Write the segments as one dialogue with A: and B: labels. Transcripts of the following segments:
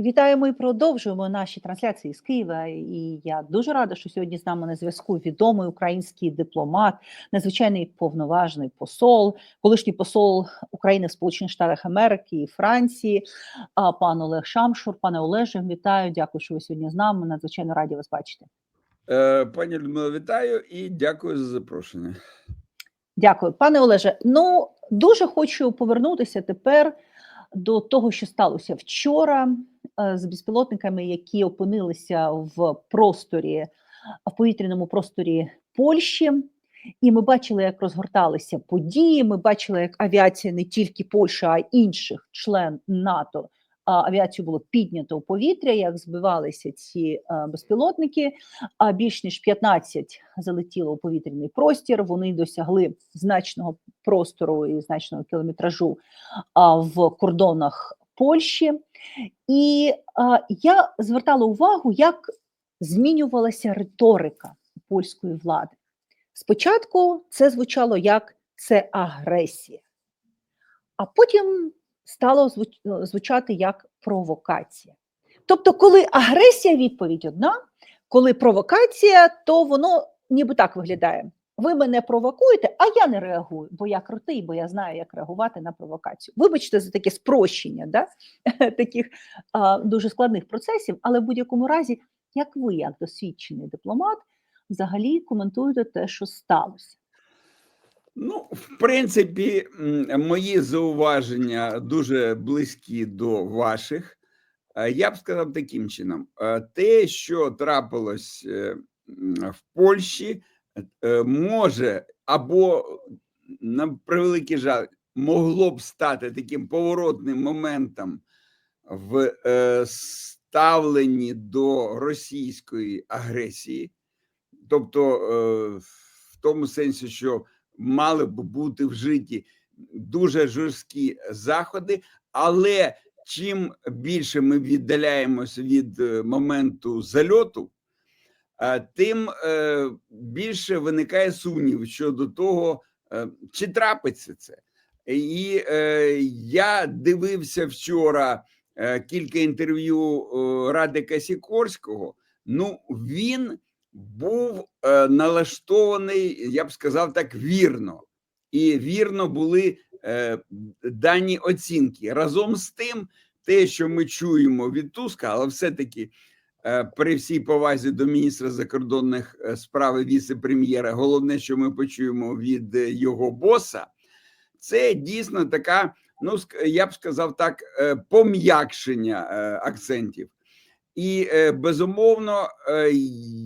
A: Вітаємо і продовжуємо наші трансляції з Києва. І я дуже рада, що сьогодні з нами на зв'язку відомий український дипломат, надзвичайний повноважний посол, колишній посол України в Сполучених Штатах Америки і Франції, пан Олег Шамшур. Пане Олеже, вітаю. Дякую, що ви сьогодні з нами. Надзвичайно раді вас бачити.
B: Е, Пані Людмила, вітаю і дякую за запрошення.
A: Дякую, пане Олеже. Ну дуже хочу повернутися тепер до того, що сталося вчора з безпілотниками, які опинилися в просторі, в повітряному просторі Польщі. І ми бачили, як розгорталися події. Ми бачили, як авіація не тільки Польщі, а й інших член НАТО. Авіацію було піднято у повітря, як збивалися ці е, безпілотники. А більш ніж 15 залетіло у повітряний простір. Вони досягли значного простору і значного кілометражу в кордонах Польщі. І а, я звертала увагу, як змінювалася риторика польської влади. Спочатку це звучало як це агресія, а потім стало звучати як провокація. Тобто, коли агресія відповідь одна, коли провокація, то воно ніби так виглядає. Ви мене провокуєте, а я не реагую, бо я крутий, бо я знаю, як реагувати на провокацію. Вибачте за таке спрощення да? таких а, дуже складних процесів, але в будь-якому разі, як ви, як досвідчений дипломат, взагалі коментуєте те, що сталося.
B: Ну, в принципі, мої зауваження дуже близькі до ваших. Е, Я б сказав таким чином: е, те, що трапилось е, в Польщі, може або на превеликий жаль, могло б стати таким поворотним моментом в е, ставленні до російської агресії, тобто е, в тому сенсі, що мали б бути вжиті дуже жорсткі заходи, але чим більше ми віддаляємося від е, моменту зальоту, е, тим е, більше виникає сумнів щодо того, е, чи трапиться це. І е, я дивився вчора е, кілька інтерв'ю е, Радика Сікорського. Ну, він був е, налаштований, я б сказав так, вірно. І вірно були е, дані оцінки. Разом з тим, те, що ми чуємо від Туска, але все-таки е, при всій повазі до міністра закордонних е, справ і віце-прем'єра, головне, що ми почуємо від е, його боса, це дійсно така, ну я б сказав так, е, пом'якшення е, акцентів. І е, безумовно, е,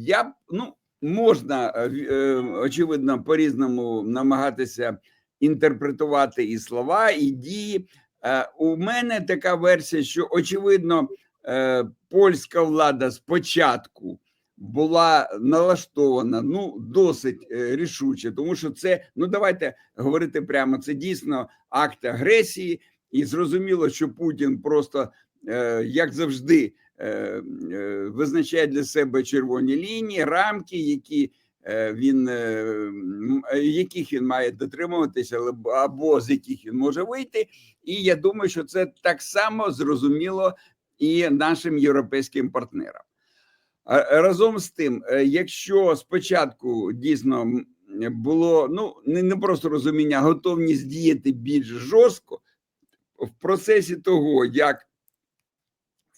B: я б, ну можна е, е, очевидно по-різному намагатися інтерпретувати і слова, і дії. Е, У мене така версія, що очевидно, е, польська влада спочатку була налаштована ну досить е, рішуче, тому що це ну давайте говорити прямо. Це дійсно акт агресії, і зрозуміло, що Путін просто е, як завжди е, е, визначає для себе червоні лінії, рамки, які е, він е, е, яких він має дотримуватися, або з яких він може вийти. І я думаю, що це так само зрозуміло і нашим європейським партнерам. Разом з тим, е, якщо спочатку дійсно було ну не, просто розуміння, а готовність діяти більш жорстко в процесі того, як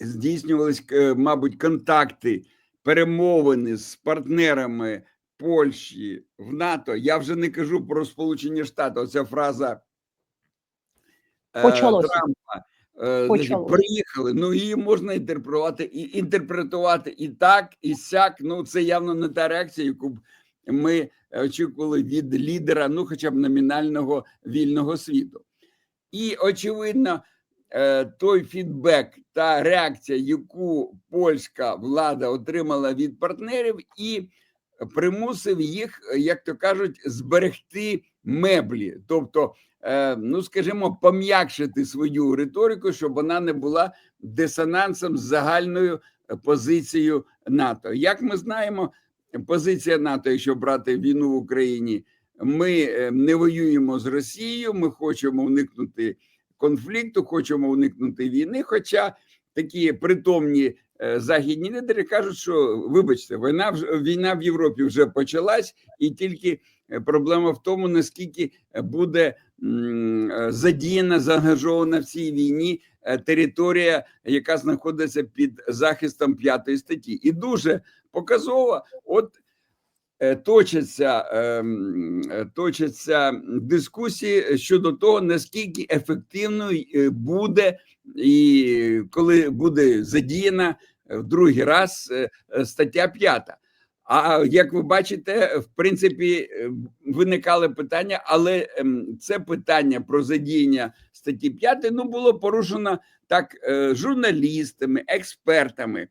B: здійснювались, е, мабуть, контакти, перемовини з партнерами Польщі в НАТО. Я вже не кажу про Сполучені Штати. Оця фраза е,
A: Почалося.
B: Трампа. Е, значить, Приїхали. Ну її можна інтерпретувати і інтерпретувати і так, і сяк. Ну це явно не та реакція, яку б ми очікували від лідера, ну хоча б номінального вільного світу. І очевидно, е, той фідбек та реакція, яку польська влада отримала від партнерів, і примусив їх, як то кажуть, зберегти меблі, тобто, е, ну скажімо, пом'якшити свою риторику, щоб вона не була дисонансом з загальною позицією НАТО. Як ми знаємо, позиція НАТО, якщо брати війну в Україні, ми е, не воюємо з Росією, ми хочемо уникнути конфлікту, хочемо уникнути війни. Хоча такі притомні е, західні лідери кажуть, що вибачте, війна війна в Європі вже почалась, і тільки е, проблема в тому, наскільки буде е, задіяна, заангажована в цій війні е, територія, яка знаходиться під захистом п'ятої статті, і дуже показово, от е, точаться, ем, е, точаться дискусії щодо того, наскільки ефективною е, буде, і коли буде задіяна в другий раз е, е, стаття 5. А як ви бачите, в принципі, е, виникали питання, але ем, це питання про задіяння статті 5 ну, було порушено так е, журналістами, експертами,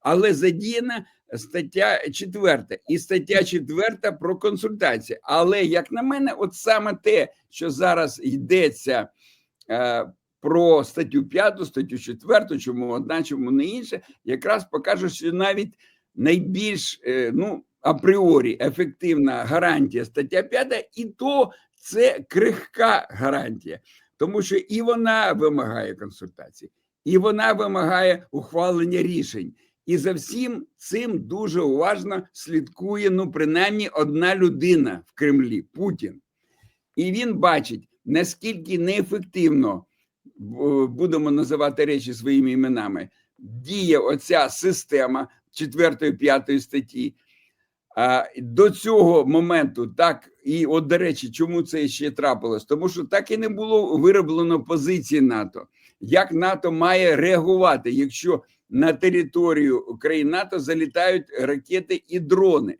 B: але задіяна стаття 4. І стаття 4 про консультації. Але, як на мене, от саме те, що зараз йдеться е, про статтю 5, статтю 4, чому одна, чому не інша, якраз покаже, що навіть найбільш е, ну, апріорі ефективна гарантія стаття 5, і то це крихка гарантія, тому що і вона вимагає консультацій, і вона вимагає ухвалення рішень. І за всім цим дуже уважно слідкує ну, принаймні одна людина в Кремлі Путін. І він бачить, наскільки неефективно будемо називати речі своїми іменами, діє оця система 4-5 статті. А, до цього моменту так, і от до речі, чому це ще трапилось? Тому що так і не було вироблено позиції НАТО. Як НАТО має реагувати, якщо на територію країн НАТО залітають ракети і дрони?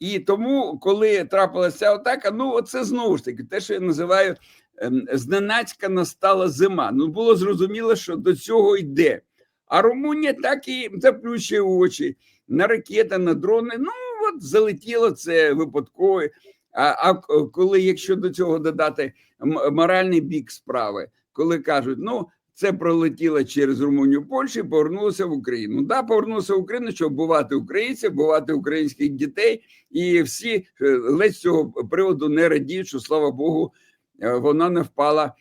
B: І тому, коли трапилася атака, ну це знову ж таки те, що я називаю ем, зненацька настала зима. Ну було зрозуміло, що до цього йде. А Румунія так і заплющує очі на ракети, на дрони. Ну от залетіло це випадково. А, а коли, якщо до цього додати моральний бік справи, коли кажуть, ну це пролетіло через Румунію, Польщу, і повернулося в Україну. Да, повернулося в Україну, щоб бувати українців, бувати українських дітей, і всі е, ледь з цього приводу не радіють, що слава Богу, е, вона не впала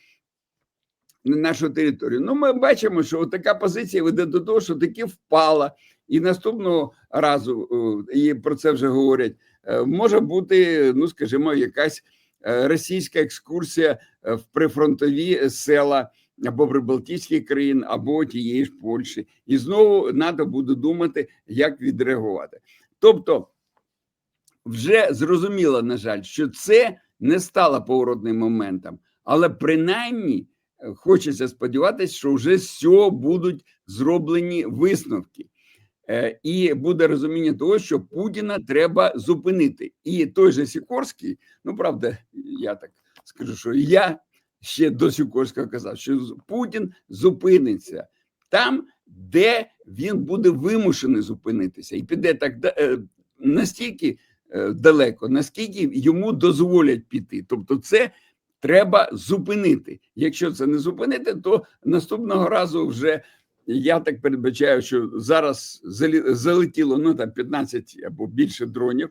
B: нашу територію. Ну, ми бачимо, що така позиція веде до того, що таки впала, і наступного разу, е, і про це вже говорять, е, може бути, ну скажімо, якась е, російська екскурсія в прифронтові села або прибалтійських країн, або тієї ж Польщі, і знову треба буде думати, як відреагувати. Тобто, вже зрозуміло, на жаль, що це не стало поворотним моментом, але принаймні хочеться сподіватися, що вже з цього будуть зроблені висновки. Е, І буде розуміння того, що Путіна треба зупинити. І той же Сікорський, ну правда, я так скажу, що я ще до Сікорського казав, що Путін зупиниться там, де він буде вимушений зупинитися, і піде так е, настільки е, далеко, наскільки йому дозволять піти. Тобто, це треба зупинити. Якщо це не зупинити, то наступного разу вже я так передбачаю, що зараз залетіло ну там 15 або більше дронів.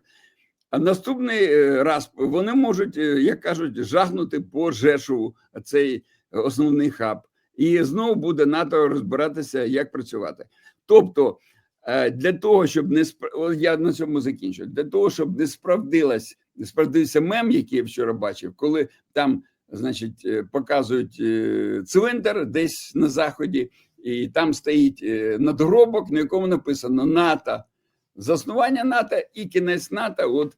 B: А наступний е, раз вони можуть, е, як кажуть, жахнути по Жешову, цей основний хаб, і знову буде НАТО розбиратися, як працювати. Тобто, е, для того, щоб не о, я на цьому закінчу, для того, щоб не справдилась, справдився мем, який я вчора бачив, коли там, значить, е, показують е, цвинтар десь на заході, і там стоїть е, надгробок, на якому написано НАТО, заснування НАТО і кінець НАТО. От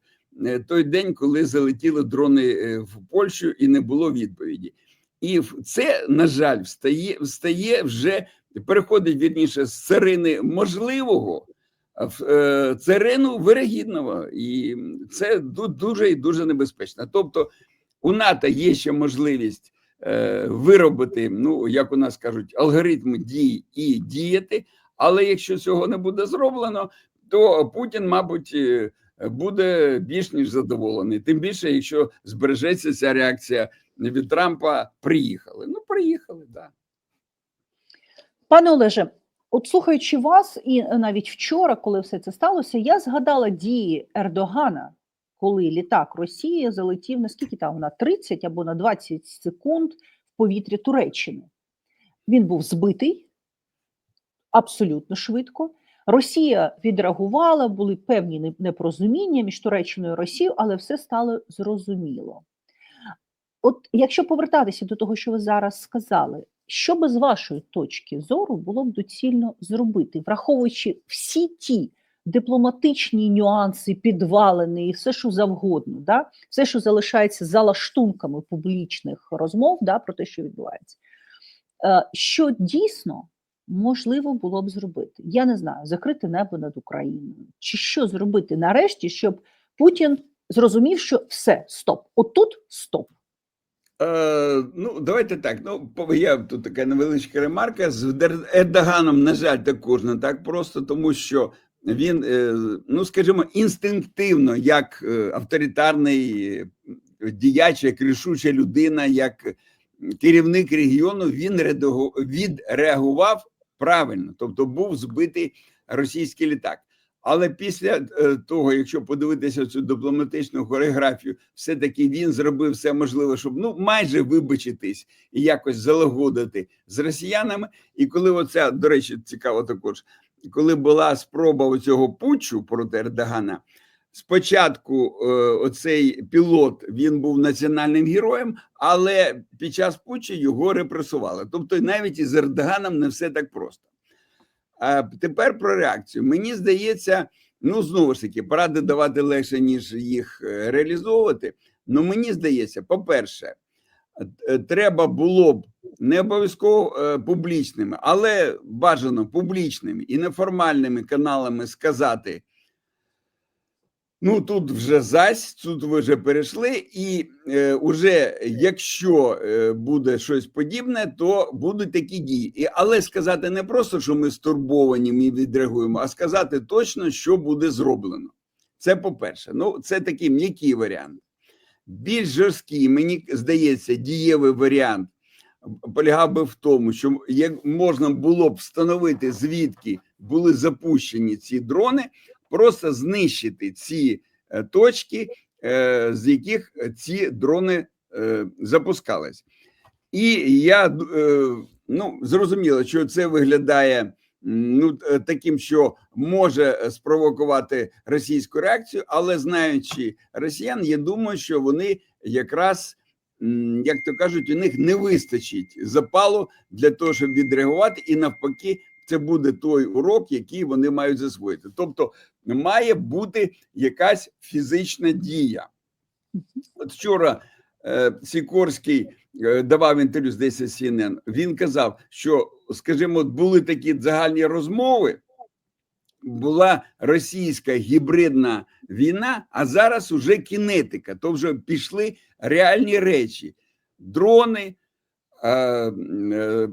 B: той день, коли залетіли дрони в Польщу, і не було відповіді. І це, на жаль, встає, встає вже переходить вірніше з царини можливого е, царину вирогідного, і це дуже і дуже небезпечно. Тобто, у НАТО є ще можливість е, виробити, ну як у нас кажуть, алгоритм дій і діяти. Але якщо цього не буде зроблено, то Путін, мабуть, е, буде більш ніж задоволений. Тим більше, якщо збережеться ця реакція від Трампа, приїхали. Ну, приїхали, так. Да.
A: Пане Олеже, от слухаючи вас, і навіть вчора, коли все це сталося, я згадала дії Ердогана, коли літак Росії залетів наскільки там на 30 або на 20 секунд в повітрі Туреччини. Він був збитий, абсолютно швидко. Росія відреагувала, були певні непорозуміння між Туреччиною і Росією, але все стало зрозуміло. От якщо повертатися до того, що ви зараз сказали, що би з вашої точки зору було б доцільно зробити, враховуючи всі ті дипломатичні нюанси, підвалини і все, що завгодно, да? все, що залишається за лаштунками публічних розмов да, про те, що відбувається, Е, що дійсно можливо було б зробити? Я не знаю, закрити небо над Україною, чи що зробити нарешті, щоб Путін зрозумів, що все, стоп, отут стоп.
B: Е, ну, давайте так. Ну, я тут така невеличка ремарка. З Ердоганом, на жаль, також не так просто, тому що він, е, ну скажімо, інстинктивно, як е, авторитарний діяч, як рішуча людина, як керівник регіону, він відреагував правильно, тобто був збитий російський літак. Але після е, того, якщо подивитися цю дипломатичну хореографію, все-таки він зробив все можливе, щоб ну майже вибачитись і якось залагодити з росіянами. І коли оця, до речі, цікаво також, коли була спроба цього путчу проти Ердогана, спочатку е, оцей пілот він був національним героєм, але під час путчу його репресували. Тобто, навіть із Ердоганом не все так просто. Тепер про реакцію. Мені здається, ну знову ж таки, поради давати легше, ніж їх е, реалізовувати. Ну мені здається, по-перше, е, треба було б не обов'язково е, публічними, але бажано публічними і неформальними каналами сказати. Ну тут вже зась, тут ви вже перейшли, і е, уже якщо е, буде щось подібне, то будуть такі дії. І, але сказати не просто, що ми стурбовані, ми відреагуємо, а сказати точно, що буде зроблено. Це по-перше. Ну, це такий м'який варіант. Більш жорсткий, мені здається, дієвий варіант полягав би в тому, що як можна було б встановити, звідки були запущені ці дрони, просто знищити ці е, точки, е, з яких ці дрони е, запускались. І я ну, зрозуміло, що це виглядає ну, таким, що може спровокувати російську реакцію, але знаючи росіян, я думаю, що вони якраз, як то кажуть, у них не вистачить запалу для того, щоб відреагувати, і навпаки, це буде той урок, який вони мають засвоїти. Тобто має бути якась фізична дія. От вчора е, Сікорський е, давав інтерв'ю здається CNN, Він казав, що, скажімо, були такі загальні розмови. Була російська гібридна війна, а зараз уже кінетика. То вже пішли реальні речі: дрони,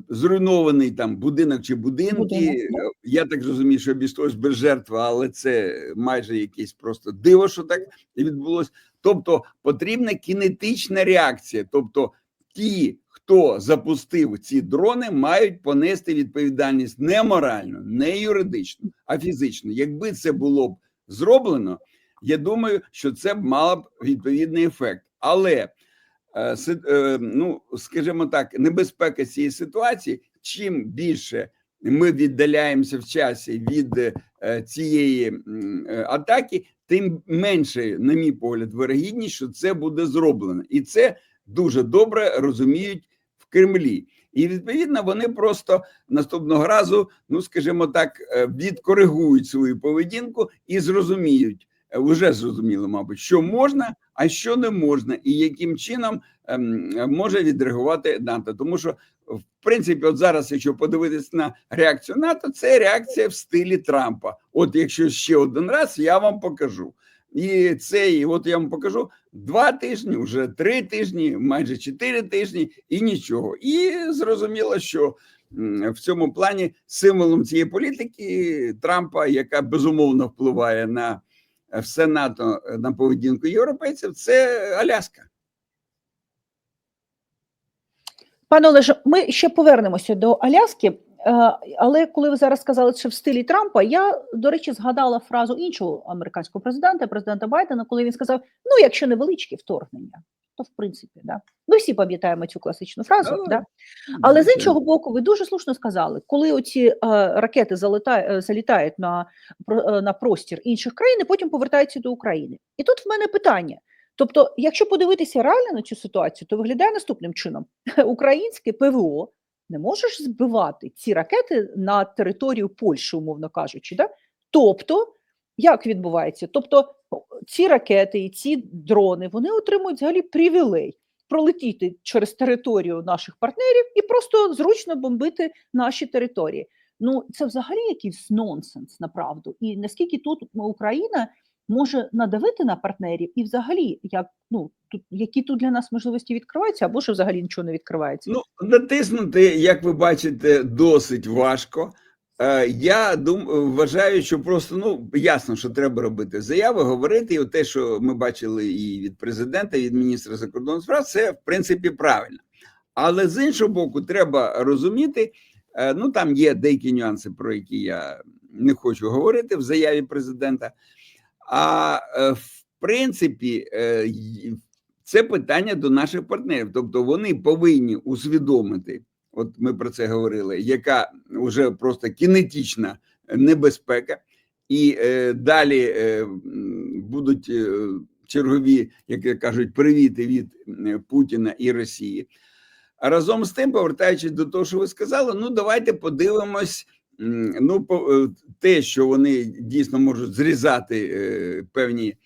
B: зруйнований там будинок чи будинки.
A: Будинок,
B: Е, Я так розумію, що обійшлось без жертви, але це майже якесь просто диво, що так відбулося. Тобто потрібна кінетична реакція. Тобто, ті, хто запустив ці дрони, мають понести відповідальність не морально, не юридично, а фізично. Якби це було б зроблено, я думаю, що це б мало б відповідний ефект. Але е, е, ну, скажімо так, небезпека цієї ситуації, чим більше ми віддаляємося в часі від е, цієї е, атаки, тим менше, на мій погляд, вирогідність, що це буде зроблено, і це дуже добре розуміють в Кремлі. І відповідно вони просто наступного разу, ну скажімо так, е, відкоригують свою поведінку і зрозуміють, е, вже зрозуміли, мабуть, що можна, а що не можна, і яким чином ем, може відреагувати НАТО. Тому що, в принципі, от зараз, якщо подивитися на реакцію НАТО, це реакція в стилі Трампа. От якщо ще один раз, я вам покажу. І це, і от я вам покажу два тижні, вже три тижні, майже чотири тижні, і нічого. І зрозуміло, що в цьому плані символом цієї політики Трампа, яка безумовно впливає на все НАТО на поведінку європейців, це Аляска.
A: Пане Олеже, ми ще повернемося до Аляски. е, Але коли ви зараз сказали, що в стилі Трампа, я, до речі, згадала фразу іншого американського президента, президента Байдена, коли він сказав: ну, якщо невеличке вторгнення. То в принципі, да. Ми всі пам'ятаємо цю класичну фразу.
B: Да,
A: Да? Але з іншого боку, ви дуже слушно сказали, коли оці е, ракети залетають, е, залітають на, е, на простір інших країн, і потім повертаються до України. І тут в мене питання. Тобто, якщо подивитися реально на цю ситуацію, то виглядає наступним чином: українське ПВО не можеш збивати ці ракети на територію Польщі, умовно кажучи. Да? Тобто, як відбувається? Тобто, ці ракети і ці дрони вони отримують взагалі привілей пролетіти через територію наших партнерів і просто зручно бомбити наші території. Ну це взагалі якийсь нонсенс направду. І наскільки тут Україна може надавити на партнерів, і взагалі, як ну тут які тут для нас можливості відкриваються, або що взагалі нічого не відкривається.
B: Ну, натиснути, як ви бачите, досить важко. Е, Я дум, вважаю, що просто ну ясно, що треба робити заяви, говорити. І те, що ми бачили і від президента, і від міністра закордонних справ, це в принципі правильно. Але з іншого боку, треба розуміти. е, Ну там є деякі нюанси, про які я не хочу говорити в заяві президента. А е, в принципі, це питання до наших партнерів. Тобто вони повинні усвідомити, от ми про це говорили, яка вже просто кінетична небезпека, і е, далі е, будуть е, чергові, як кажуть, привіти від е, Путіна і Росії. А разом з тим, повертаючись до того, що ви сказали, ну давайте подивимось. Ну, по- е, те, що вони дійсно можуть зрізати певні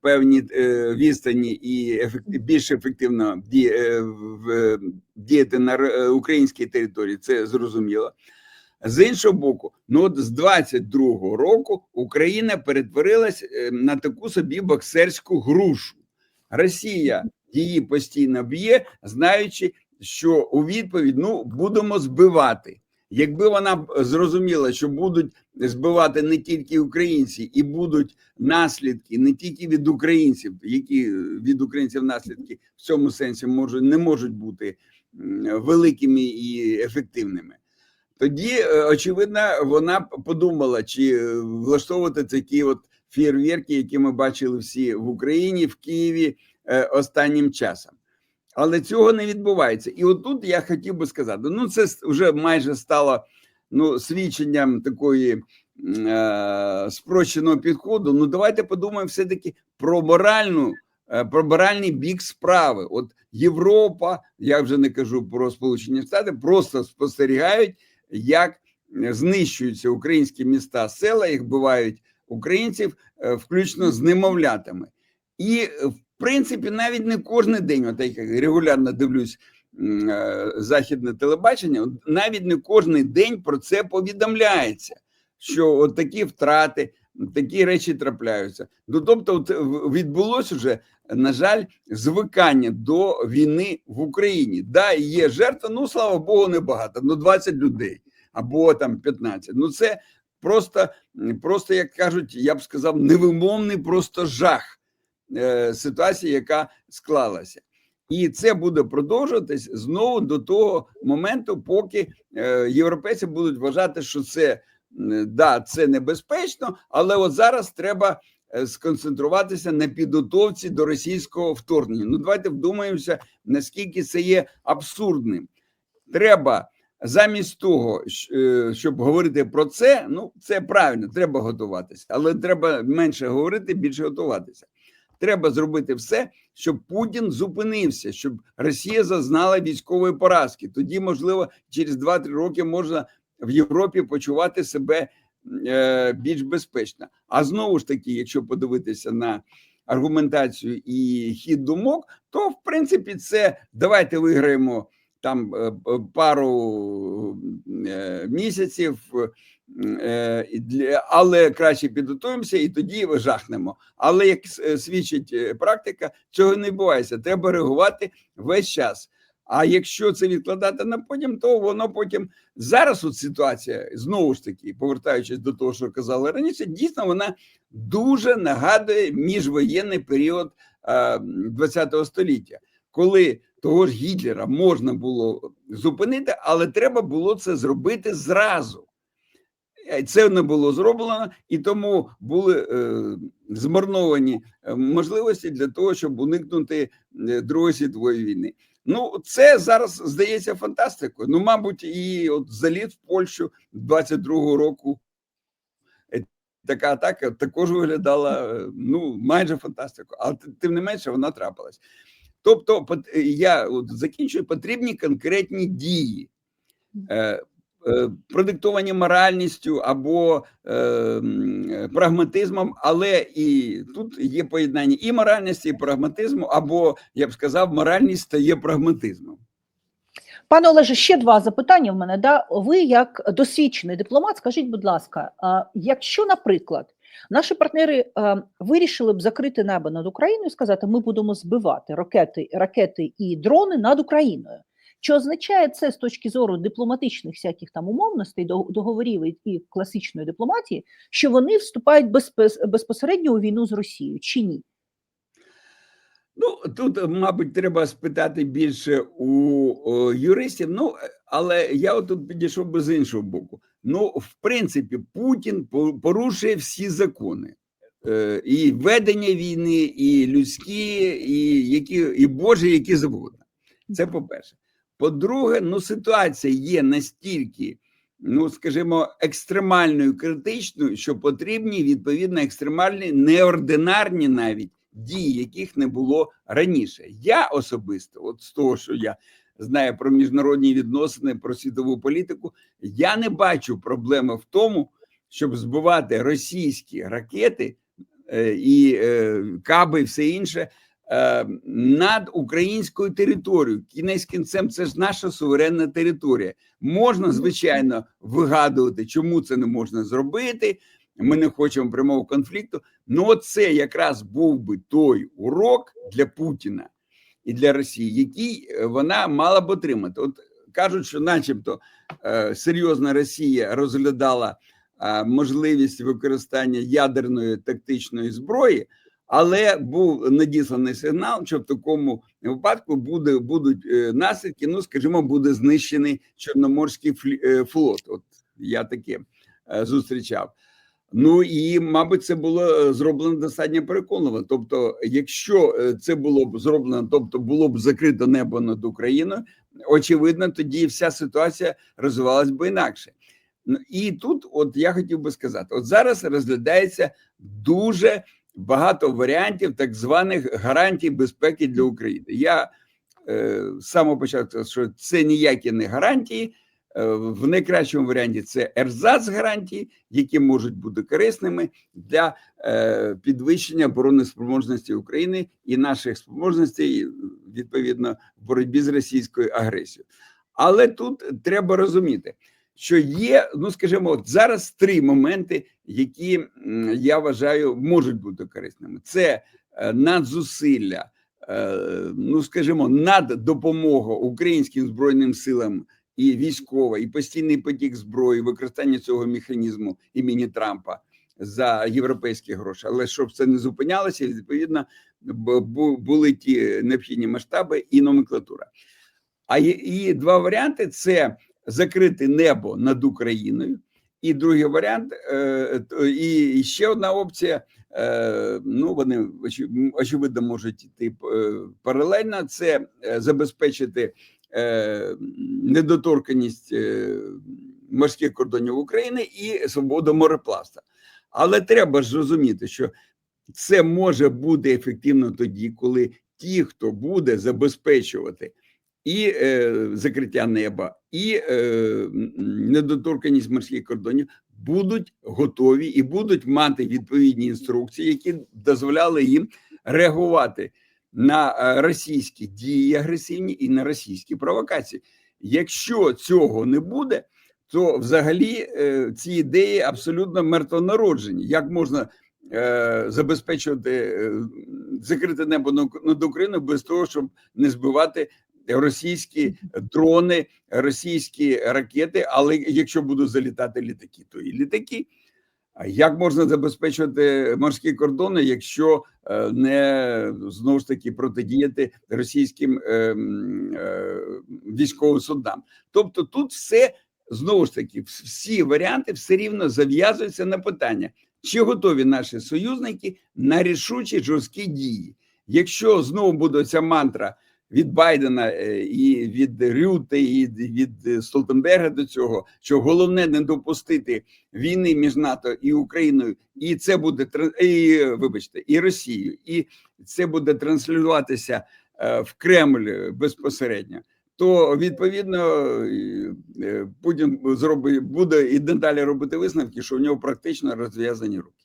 B: певні е, відстані і більш ефективно е, діяти на е, українській території, це зрозуміло. З іншого боку, ну от з 22-го року Україна перетворилась е, на таку собі боксерську грушу. Росія її постійно б'є, знаючи, що у відповідь ну будемо збивати. Якби вона б зрозуміла, що будуть збивати не тільки українці, і будуть наслідки не тільки від українців, які від українців наслідки в цьому сенсі можуть не можуть бути великими і ефективними. Тоді, е, очевидно, вона б подумала, чи влаштовувати такі от фєрверки, які ми бачили всі в Україні, в Києві е, останнім часом. Але цього не відбувається. І отут я хотів би сказати: ну, це вже майже стало ну, свідченням такої е, спрощеного підходу. Ну, давайте подумаємо все-таки про моральну, е, про моральний бік справи. От Європа, я вже не кажу про Сполучені Штати, просто спостерігають, як знищуються українські міста, села, їх бувають українців, е, включно з немовлятами. І принципі навіть не кожен день, от я регулярно дивлюсь е, західне телебачення, навіть не кожен день про це повідомляється, що от такі втрати, такі речі трапляються. Ну тобто, от в- відбулось уже, на жаль, звикання до війни в Україні. Да, є жертва, ну слава Богу, небагато, ну 20 людей або там 15. Ну це просто, просто як кажуть, я б сказав, невимовний просто жах ситуації, яка склалася. І це буде продовжуватись знову до того моменту, поки е, європейці будуть вважати, що це да, це небезпечно, але от зараз треба е, сконцентруватися на підготовці до російського вторгнення. Ну, давайте вдумаємося, наскільки це є абсурдним. Треба замість того, е, щоб говорити про це, ну це правильно, треба готуватися, але треба менше говорити, більше готуватися. Треба зробити все, щоб Путін зупинився, щоб Росія зазнала військової поразки. Тоді, можливо, через 2-3 роки можна в Європі почувати себе е, більш безпечно. А знову ж таки, якщо подивитися на аргументацію і хід думок, то в принципі це давайте виграємо там е, е, пару місяців, але краще підготуємося і тоді жахнемо. Але як е, свідчить е, практика, цього не відбувається. Треба реагувати весь час. А якщо це відкладати на потім, то воно потім зараз от ситуація знову ж таки, повертаючись до того, що казали раніше, дійсно вона дуже нагадує міжвоєнний період е, ХХ століття, коли того ж Гітлера можна було зупинити, але треба було це зробити зразу. Е, це не було зроблено, і тому були е, змарновані е, можливості для того, щоб уникнути Другої світової війни. Ну, це зараз здається фантастикою. Ну, мабуть, і от заліт в Польщу 22-го року. Така атака також виглядала ну майже фантастикою, але тим не менше вона трапилась. Тобто, я от закінчую, потрібні конкретні дії, продиктовані моральністю або е, е, прагматизмом, але і тут є поєднання і моральності, і прагматизму, або я б сказав, моральність стає прагматизмом.
A: Пане Олеже, ще два запитання в мене. Да? Ви, як досвідчений дипломат, скажіть, будь ласка, якщо, наприклад, наші партнери е, вирішили б закрити небо над Україною і сказати, ми будемо збивати ракети, ракети і дрони над Україною. Чи означає це з точки зору дипломатичних всяких там умовностей, до- договорів і- класичної дипломатії, що вони вступають безпосередньо у війну з Росією чи ні?
B: Ну тут, мабуть, треба спитати більше у юристів. Ну, але я отут підійшов би з іншого боку. Ну, в принципі, Путін порушує всі закони. Е, І ведення війни, і людські, і які і Божі, які завгодно. Це по-перше. По-друге, ну ситуація є настільки, ну скажімо, екстремальною, критичною, що потрібні відповідно екстремальні, неординарні навіть дії, яких не було раніше. Я особисто, от з того, що я знаю про міжнародні відносини, про світову політику, я не бачу проблеми в тому, щоб збивати російські ракети е, і е, каби, і все інше над українською територією. Кінець кінцем це ж наша суверенна територія. Можна, звичайно, вигадувати, чому це не можна зробити. Ми не хочемо прямого конфлікту. Ну, оце якраз був би той урок для Путіна і для Росії, який е, вона мала б отримати. От кажуть, що, начебто, е, серйозна Росія розглядала е, можливість використання ядерної тактичної зброї, але був надісланий сигнал, що в такому випадку буде будуть е, наслідки. Ну, скажімо, буде знищений Чорноморський е, флот. От я таке е, зустрічав. Ну і мабуть, це було зроблено достатньо переконливо. Тобто, якщо це було б зроблено, тобто було б закрито небо над Україною, очевидно, тоді вся ситуація розвивалась би інакше. Ну і тут, от я хотів би сказати: от зараз розглядається дуже багато варіантів так званих гарантій безпеки для України. Я е, з початку що це ніякі не гарантії. Е, В найкращому варіанті це ерзац гарантії, які можуть бути корисними для е, підвищення обороноспроможності України і наших спроможностей відповідно в боротьбі з російською агресією. Але тут треба розуміти, що є, ну скажімо, зараз три моменти, які я вважаю можуть бути корисними. Це е, надзусилля, е, ну скажімо, наддопомога українським збройним силам і військова, і постійний потік зброї, використання цього механізму імені Трампа за європейські гроші. Але щоб це не зупинялося, відповідно були ті необхідні масштаби і номенклатура. А і два варіанти: це закрити небо над Україною. І другий варіант, е, і ще одна опція. е, Ну, вони очевидно можуть йти е, паралельно. Це забезпечити недоторканість е, морських кордонів України і свободу мореплавства. Але треба ж розуміти, що це може бути ефективно тоді, коли ті, хто буде забезпечувати і е, закриття неба, і е, недоторканість морських кордонів, будуть готові і будуть мати відповідні інструкції, які дозволяли їм реагувати на е, російські дії агресивні і на російські провокації. Якщо цього не буде, то взагалі е, ці ідеї абсолютно мертвонароджені. Як можна е, забезпечувати закрите небо над Україною без того, щоб не збивати російські дрони, російські ракети? Але якщо будуть залітати літаки, то і літаки. А як можна забезпечувати морські кордони, якщо е, не знову ж таки протидіяти російським е, е, військовим судам? Тобто, тут все знову ж таки, всі варіанти все рівно зав'язуються на питання, чи готові наші союзники на рішучі жорсткі дії. Якщо знову буде ця мантра від Байдена е, і від Рюте, і від Столтенберга до цього, що головне не допустити війни між НАТО і Україною, і це буде і, вибачте, і Росією, і це буде транслюватися е, в Кремль безпосередньо. То відповідно е, Путін зробить буде і далі робити висновки, що у нього практично розв'язані руки.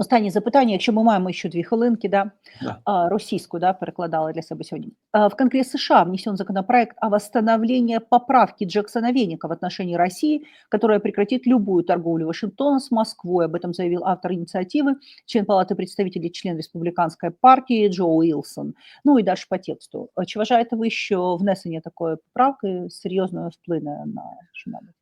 A: Останнє запитання, якщо ми маємо ще дві хвилинки, да,
B: Да.
A: а, російську, да, перекладала для себе сегодня. А, В Конгресс США внесен законопроект о восстановлении поправки Джексона Веника в отношении России, которая прекратит любую торговлю Вашингтона с Москвой. Об этом заявил автор инициативы, член Палаты представителей, член республіканської партії Джо Уілсон. Ну і далі по тексту. А Чи вважаєте ви, що внесення такої поправки серйозно вплине на що-небудь?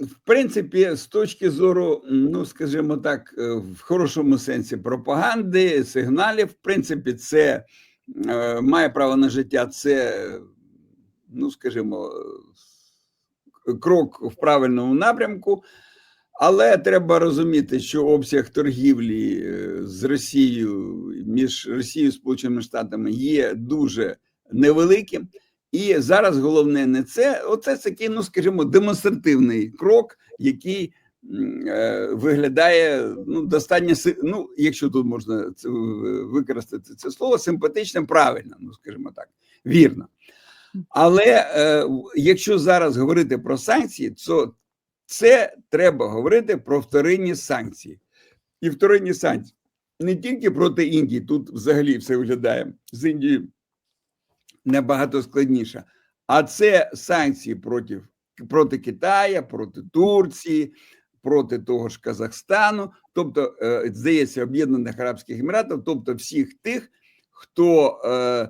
B: В принципі, з точки зору, ну скажімо так, е, в хорошому сенсі пропаганди, сигналів, в принципі, це е, має право на життя. Це, ну скажімо, крок в правильному напрямку. Але треба розуміти, що обсяг торгівлі е, з Росією між Росією і Сполученими Штатами є дуже невеликим. І зараз головне не це, оце такий, ну скажімо, демонстративний крок, який е, виглядає ну достатньо ну, якщо тут можна це використати це слово, симпатично, правильно, ну скажімо так, вірно. Але е, якщо зараз говорити про санкції, то це треба говорити про вторинні санкції. І вторинні санкції не тільки проти Індії, тут взагалі все виглядає з Індією набагато складніше. А це санкції проти, проти Китая, проти Турції, проти того ж Казахстану, тобто, е, здається, Об'єднаних Арабських Еміратів, тобто всіх тих, хто е,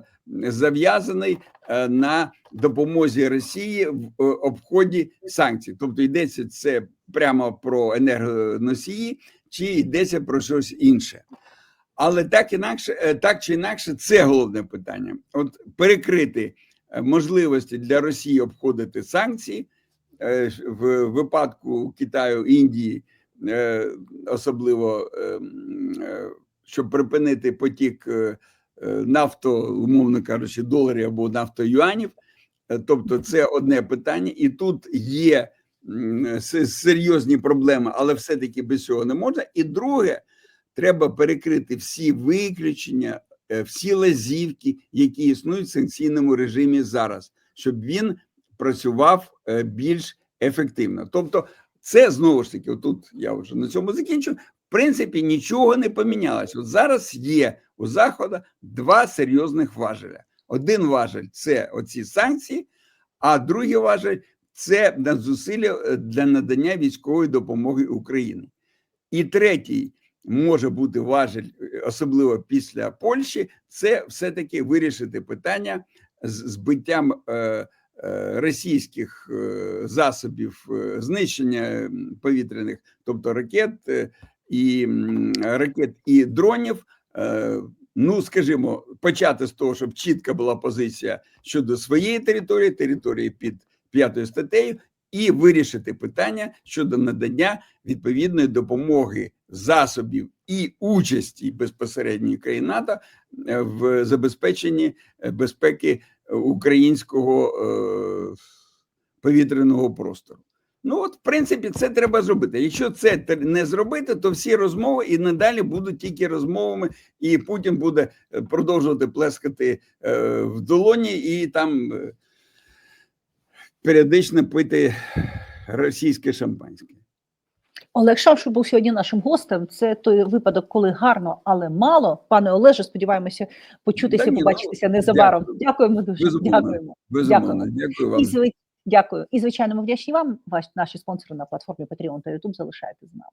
B: зав'язаний е, на допомозі Росії в обході санкцій. Тобто йдеться це прямо про енергоносії, чи йдеться про щось інше. Але так інакше, е, так чи інакше, це головне питання. От перекрити е, можливості для Росії обходити санкції е, в випадку Китаю, Індії, особливо щоб припинити потік нафто, умовно кажучи, доларів або нафтоюанів. Тобто, це одне питання, і тут є серйозні проблеми, але все-таки без цього не можна. І друге, треба перекрити всі виключення, е, всі лазівки, які існують в санкційному режимі зараз, щоб він працював е, більш ефективно. Тобто, це знову ж таки, отут я вже на цьому закінчу. В принципі, нічого не помінялось. От зараз є у Заходу два серйозних важеля. Один важель це оці санкції, а другий важель це надзусилля е, для надання військової допомоги Україні. І третій може бути важель, е, особливо після Польщі, це все-таки вирішити питання з збиттям е, е, російських засобів знищення повітряних, тобто ракет і ракет і дронів. Ну, скажімо, почати з того, щоб чітка була позиція щодо своєї території, території під п'ятою статтею, і вирішити питання щодо надання відповідної допомоги засобів і участі безпосередньої країн е, в забезпеченні е, безпеки українського е, повітряного простору. Ну, от, в принципі, це треба зробити. Якщо це не зробити, то всі розмови і надалі будуть тільки розмовами, і Путін буде продовжувати плескати в долоні і там періодично пити російське шампанське.
A: Олег Шавшин був сьогодні нашим гостем. Це той випадок, коли гарно, але мало. Пане Олеже, сподіваємося почутися,
B: Та ні, ну,
A: побачитися незабаром.
B: дякую.
A: Дякуємо дуже.
B: Безумовно.
A: Дякуємо.
B: Безумовно, дякую вам.
A: І, дякую. І звичайно, ми вдячні вам. Ваш наші спонсори на платформі Patreon та YouTube залишайте з нами.